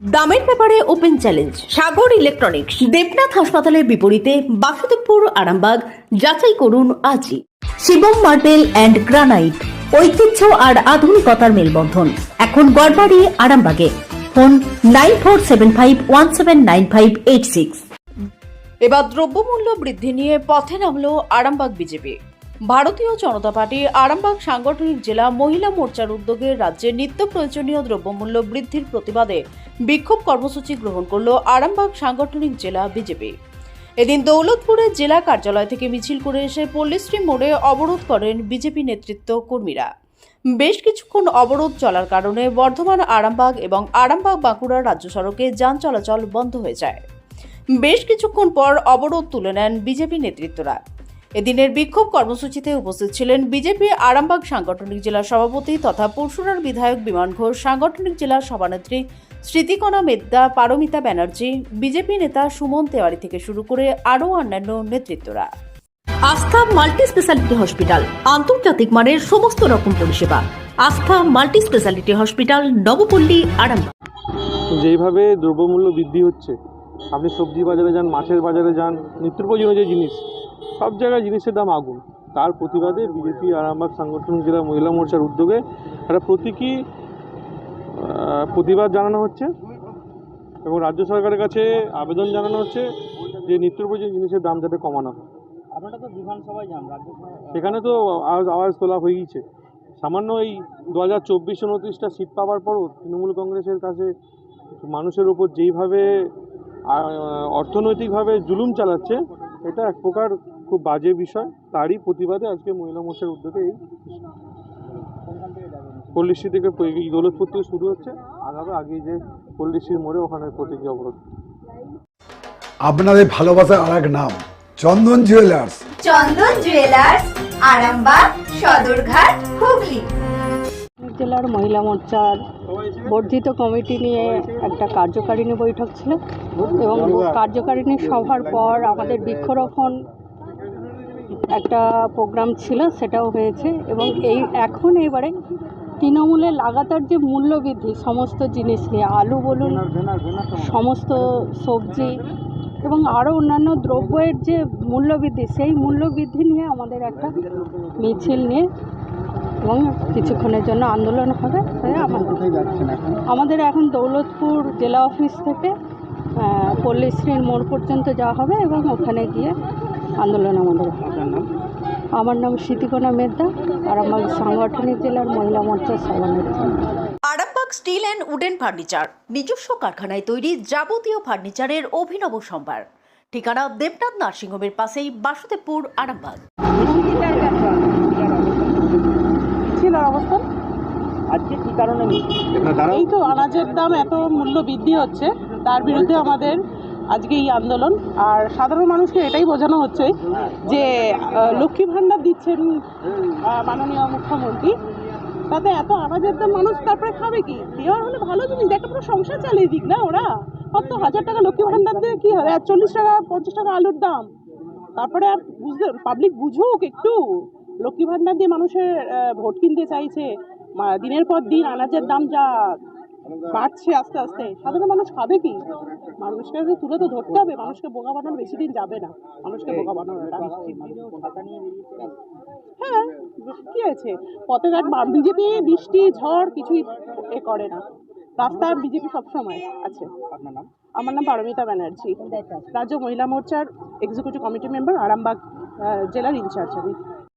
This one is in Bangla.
দামের ব্যাপারে open challenge, Sagar electronics, Debnath হাসপাতালের বিপরীতে বাসুদেবপুর, আরামবাগ, যাচাই করুন আজই। শিবম মার্বেল অ্যান্ড গ্রানাইট, ঐতিহ্য আর আধুনিকতার মেলবন্ধন। এখন গড়বাড়ি, আরামবাগে। Phone nine four seven five one seven nine five eight six. এবার দ্রব্যমূল্য বৃদ্ধি নিয়ে পথে নামল আরামবাগ বিজেপি। ভারতীয় জনতা পার্টি আরামবাগ সাংগঠনিক জেলা মহিলা মোর্চার উদ্যোগে রাজ্যে নিত্য প্রয়োজনীয় দ্রব্যমূল্য বৃদ্ধির প্রতিবাদে বিক্ষোভ কর্মসূচি গ্রহণ করল আরামবাগ সাংগঠনিক জেলা বিজেপি। এদিন দৌলতপুরের জেলা কার্যালয় থেকে মিছিল করে এসে পল্লীশ্রী মোড়ে অবরোধ করেন বিজেপি নেতৃত্ব কর্মীরা। বেশ কিছুক্ষণ অবরোধ চলার কারণে বর্ধমান আরামবাগ এবং আরামবাগ বাঁকুড়া রাজ্য সড়কে যান চলাচল বন্ধ হয়ে যায়। বেশ কিছুক্ষণ পর অবরোধ তুলে নেন বিজেপি নেতৃত্বরা। এদিনের বিক্ষোভ কর্মসূচিতে উপস্থিত ছিলেন বিজেপি আরামবাগ সাংগঠনিক জেলা সভাপতি তথা পরশুরার বিধায়ক বিমান ঘোষ সাংগঠনিক জেলা সভানেত্রী স্মৃতিকণা মেদ্দা পারমিতা ব্যানার্জি বিজেপি নেতা সুমন তেওয়ারি থেকে শুরু করে আরও অন্যান্য নেতৃত্বরা। আস্থা মাল্টি স্পেশালিটি হসপিটাল আন্তর্জাতিক মানের সমস্ত রকম পরিষেবা। Astha multi speciality hospital Nabapalli Arambagh. যেইভাবে দ্রব্যমূল্য বৃদ্ধি হচ্ছে আপনি সবজি বাজারে যান মাছের বাজারে যান নিত্য প্রয়োজনীয় যে জিনিস সব জায়গায় জিনিসের দাম আগুন। তার প্রতিবাদে বিজেপি আরামবাগ সাংগঠনিক জেলা মহিলা মোর্চার উদ্যোগে একটা প্রতীকী প্রতিবাদ জানানো হচ্ছে এবং রাজ্য সরকারের কাছে আবেদন জানানো হচ্ছে যে নিত্য প্রয়োজনীয় জিনিসের দাম যাতে কমানো হয়। আপনারা তো বিধানসভায় যান রাজ্যসভা সেখানে তো আওয়াজ আওয়াজ তোলা হয়েইছে। সামান্য এই দু হাজার চব্বিশ উনত্রিশটা সিট পাওয়ার পরও তৃণমূল কংগ্রেসের কাছে মানুষের ওপর যেইভাবে অর্থনৈতিকভাবে জুলুম চালাচ্ছে এটা এক প্রকার খুব বাজে বিষয়। তারই প্রতিবাদে আজকে মহিলা মোর্চার উদ্যোগে এই পল্লিশ্রী থেকে দৌলতপুর থেকে শুরু হচ্ছে। আগামী আগে যে পল্লিশ্রীর মোড়ে ওখানে প্রতীকী অবরোধ। আপনাদের ভালোবাসার আর এক নাম চন্দন জুয়েলার্স। চন্দন জুয়েলার্স আরামবাগ সদরঘাট হুগলি। জেলার মহিলা মোর্চার বর্ধিত কমিটি নিয়ে একটা কার্যকারিণী বৈঠক ছিল এবং কার্যকারিণী সভার পর আমাদের বৃক্ষরোপণ একটা প্রোগ্রাম ছিল, সেটাও হয়েছে এবং এই এখন এবারে তৃণমূলে লাগাতার যে মূল্যবৃদ্ধি, সমস্ত জিনিস নিয়ে, আলু বলুন, সমস্ত সবজি এবং আরও অন্যান্য দ্রব্যের যে মূল্যবৃদ্ধি, সেই মূল্যবৃদ্ধি নিয়ে আমাদের একটা মিছিল নিয়ে এবং কিছুক্ষণের জন্য আন্দোলন হবে আমাদের এখন দৌলতপুর জেলা অফিস থেকে পল্লীশ্রীর মোড় পর্যন্ত যাওয়া হবে এবং ওখানে গিয়ে আন্দোলন আমাদের নাম আমার নাম স্মৃতিকোনা মেদ্দা আর আমার সাংগঠনিক জেলার মহিলা মোর্চার সভানেত্রী Arambagh steel and wooden furniture নিজস্ব কারখানায় তৈরি যাবতীয় ফার্নিচারের অভিনব সম্ভার। ঠিকানা দেবনাথ নার্সিংহোমের পাশেই বাসুদেবপুর আরামবাগ। ছিল অবস্থান আজকে কি কারণে এই তো আনাজের দাম এত মূল্য বৃদ্ধি হচ্ছে তার বিরুদ্ধে আমাদের আজকে এই আন্দোলন। আর সাধারণ মানুষকে এটাই বোঝানো হচ্ছে যে লক্ষ্মী ভাণ্ডার দিচ্ছেন মাননীয় মুখ্যমন্ত্রী। তাতে এত আনাজের দাম মানুষ তারপরে খাবে কি? দেওয়ার হলে ভালো জিনিস। একটা পুরো সংসার চালিয়ে দিক না ওরা? কত হাজার টাকা লক্ষ্মী ভাণ্ডার দিয়ে কী হবে আর চল্লিশ টাকা, পঞ্চাশ টাকা আলুর দাম। তারপরে আর বুঝতে পাবলিক বুঝুক একটু। লক্ষ্মী ভাণ্ডার দিয়ে মানুষের ভোট কিনতে চাইছে। দিনের পর দিন আনাজের দাম যা বাড়ছে আস্তে আস্তে। সাধারণ মানুষ খাবে কি? মানুষকে তো তুলে তো ধরতে হবে মানুষকে বোকা বানানো বেশি দিন যাবে না। মানুষকে বোকা বানানোটা ছাতা হ্যাঁ কি আছে পথে ঘাট বিজেপি বৃষ্টি ঝড় কিছুই এ করে না। রাস্তায় বিজেপি সবসময় আছে। আমার নাম পারমিতা ব্যানার্জি। রাজ্য মহিলা মোর্চার এক্সিকিউটিভ কমিটি মেম্বার আরামবাগ জেলার ইনচার্জ আমি।